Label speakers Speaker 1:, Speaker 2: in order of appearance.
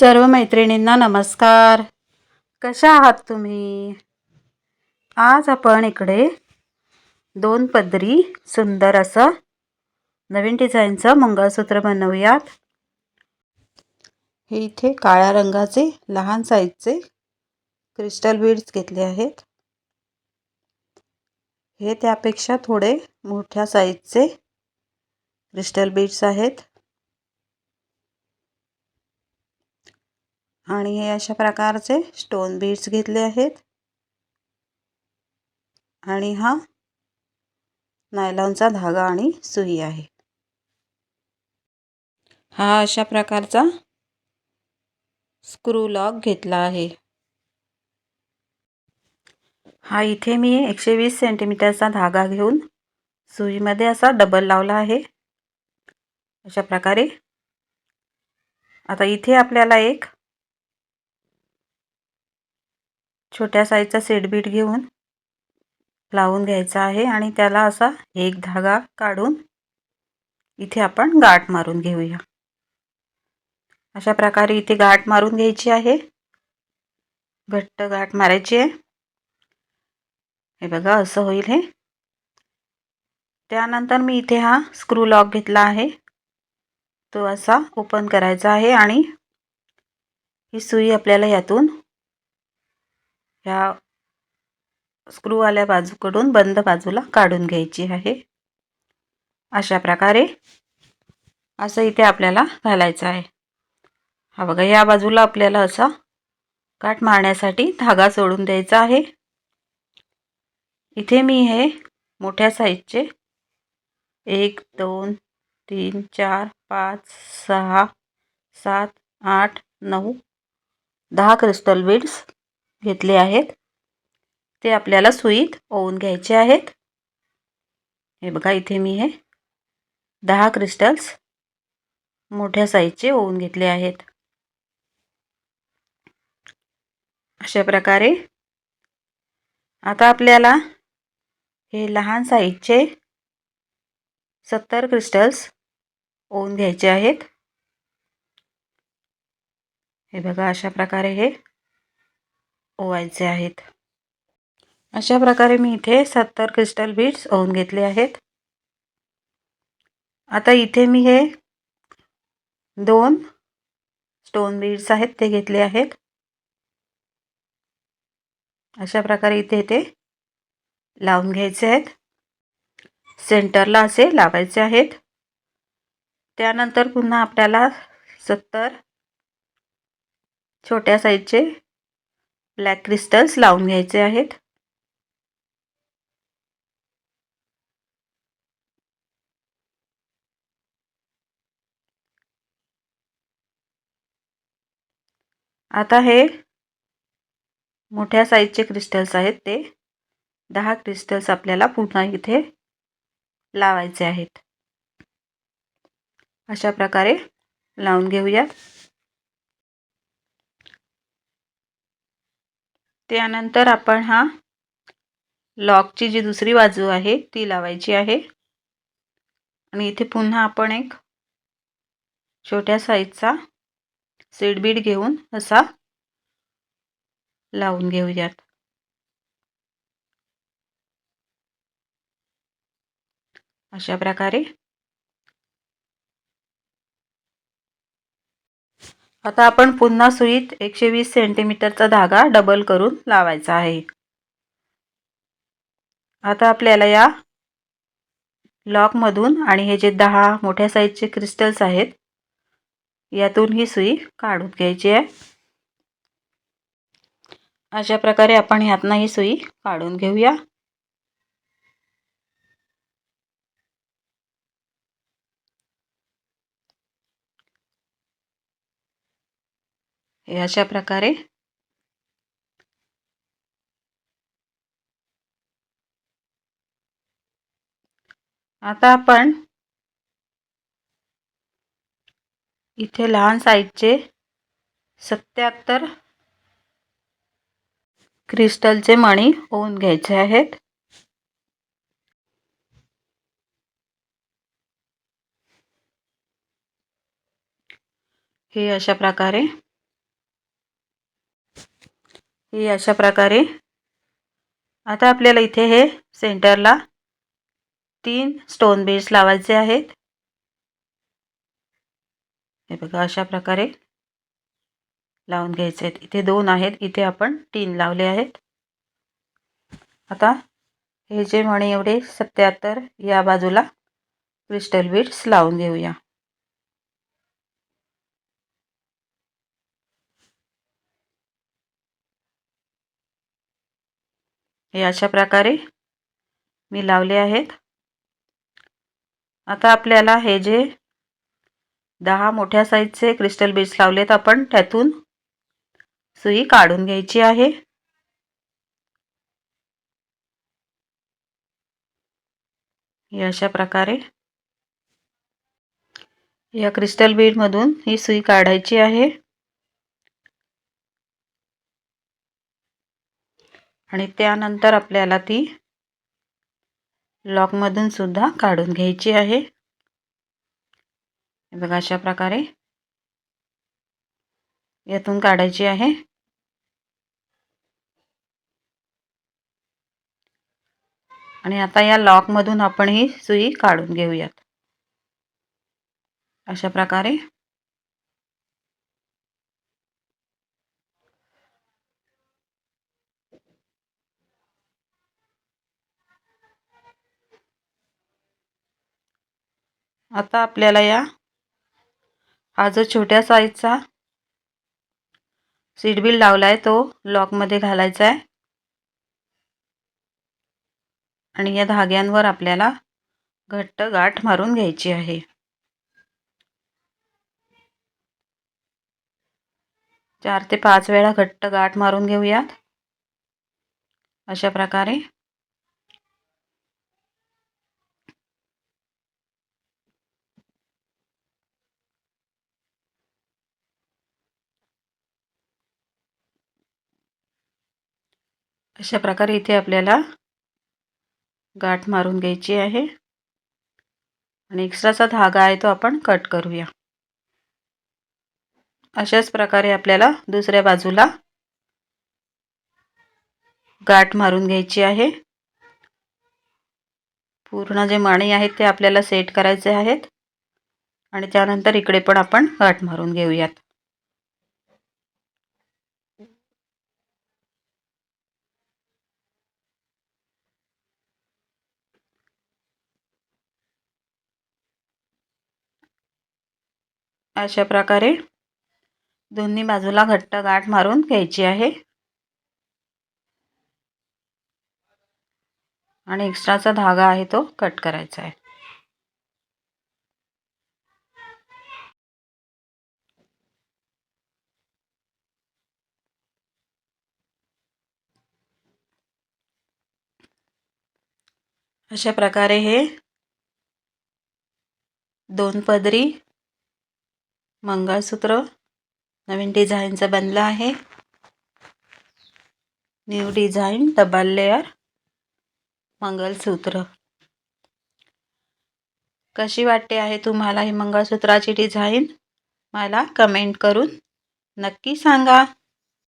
Speaker 1: सर्व मैत्रिणींना नमस्कार. कशा आहात तुम्ही? आज आपण इकडे दोन पदरी सुंदर असं नवीन डिझाईनचं मंगळसूत्र बनवूयात. हे इथे काळ्या रंगाचे लहान साईजचे क्रिस्टल बीड्स घेतले आहेत. हे त्यापेक्षा थोडे मोठ्या साईजचे क्रिस्टल बीड्स आहेत. आणि हे अशा प्रकारचे स्टोन बीड्स घेतले आहेत. आणि हा नायलॉनचा धागा आणि सुई आहे. हा अशा प्रकारचा स्क्रू लॉक घेतला आहे. हा इथे मी एकशे वीस सेंटीमीटरचा धागा घेऊन सुईमध्ये असा डबल लावला आहे. अशा प्रकारे. आता इथे आपल्याला एक छोट्या साईजचा सेटबीट घेऊन लावून घ्यायचा आहे आणि त्याला असा एक धागा काढून इथे आपण गाठ मारून घेऊया. अशा प्रकारे इथे गाठ मारून घ्यायची आहे. घट्ट गाठ मारायची आहे. हे बघा असं होईल हे. त्यानंतर मी इथे हा स्क्रू लॉक घेतला आहे. तो असा ओपन करायचा आहे आणि ही सुई आपल्याला यातून ह्या स्क्रूवाल्या बाजूकडून बंद बाजूला काढून घ्यायची आहे. अशा प्रकारे असं इथे आपल्याला घालायचं आहे. हा बघा या बाजूला आपल्याला असा काठ मारण्यासाठी धागा सोडून द्यायचा आहे. इथे मी हे मोठ्या साईजचे एक दोन तीन चार पाच सहा सात आठ नऊ दहा क्रिस्टल बीड्स घेतले आहेत. ते आपल्याला सुईत ओवून घ्यायचे आहेत. हे बघा इथे मी हे दहा क्रिस्टल्स मोठ्या साईजचे ओवून घेतले आहेत. अशा प्रकारे आता आपल्याला हे लहान साईजचे सत्तर क्रिस्टल्स ओवून घ्यायचे आहेत. हे बघा अशा प्रकारे हे ओवायचे आहेत. अशा प्रकारे मी इथे सत्तर क्रिस्टल बीड्स ओवून घेतले आहेत. आता इथे मी हे दोन स्टोन बीड्स आहेत ते घेतले आहेत. अशा प्रकारे इथे ते लावून घ्यायचे आहेत. सेंटरला असे लावायचे आहेत. त्यानंतर पुन्हा आपल्याला सत्तर छोट्या साईजचे ब्लॅक क्रिस्टल्स लावून घ्यायचे आहेत. आता हे मोठ्या साईजचे क्रिस्टल्स आहेत ते. दहा क्रिस्टल्स आपल्याला पुन्हा इथे लावायचे आहेत. अशा प्रकारे लावून घेऊया. त्यानंतर आपण हा लॉकची जी दुसरी बाजू आहे ती लावायची आहे. आणि इथे पुन्हा आपण एक छोट्या साईजचा सीडबीड घेऊन असा लावून घेऊयात. अशा प्रकारे आता आपण पुन्हा सुईत एकशे वीस सेंटीमीटरचा धागा डबल करून लावायचा आहे. आता आपल्याला या लॉकमधून आणि हे जे दहा मोठ्या साईजचे क्रिस्टल्स आहेत यातून ही सुई काढून घ्यायची आहे. अशा प्रकारे आपण ह्यातनं ही सुई काढून घेऊया. हे अशा प्रकारे. आता आपण इथे लहान साईजचे सत्याहत्तर क्रिस्टलचे मणी होऊन घ्यायचे आहेत. हे अशा प्रकारे ही अशा प्रकारे. आता आपल्याला इथे हे सेंटरला तीन स्टोन बीड्स लावायचे आहेत. हे बघा अशा प्रकारे लावून घ्यायचे आहेत. इथे दोन आहेत इथे आपण तीन लावले आहेत. आता हे जे म्हणे एवढे सत्याहत्तर या बाजूला क्रिस्टल बीड्स लावून घेऊया. हे अशा प्रकारे मी लावले आहेत. आता आपल्याला हे जे दहा मोठ्या साईजचे क्रिस्टल बीड्स लावलेत आपण त्यातून सुई काढून घ्यायची आहे. हे अशा प्रकारे या क्रिस्टल बीडमधून ही सुई काढायची आहे. आणि त्यानंतर आपल्याला ती लॉकमधून सुद्धा काढून घ्यायची आहे. बघा अशा प्रकारे यातून काढायची आहे. आणि आता या लॉकमधून आपण ही सुई काढून घेऊयात. अशा प्रकारे आता आपल्याला या हा जो छोट्या साईजचा सीडबिल लावला आहे तो लॉकमध्ये घालायचा आहे. आणि या धाग्यांवर आपल्याला घट्ट गाठ मारून घ्यायची आहे. चार ते पाच वेळा घट्ट गाठ मारून घेऊयात. अशा प्रकारे अशा प्रकारे इथे आपल्याला गाठ मारून घ्यायची आहे. आणि एक्स्ट्राचा धागा आहे तो आपण कट करूया. अशाच प्रकारे आपल्याला दुसऱ्या बाजूला गाठ मारून घ्यायची आहे. पूर्ण जे माणी आहेत ते आपल्याला सेट करायचे आहेत. आणि त्यानंतर इकडे पण आपण गाठ मारून घेऊयात. अशा प्रकारे दोन्ही बाजूला घट्ट गाठ मारून घ्यायची आहे. आणि एक्स्ट्राचा धागा आहे तो कट करायचा आहे. अशा प्रकारे हे दोन पदरी मंगळसूत्र नवीन डिझाईनचं बनलं आहे. New design double layer mangalsutra. कशी वाटते आहे तुम्हाला ही मंगळसूत्राची डिझाईन मला कमेंट करून नक्की सांगा.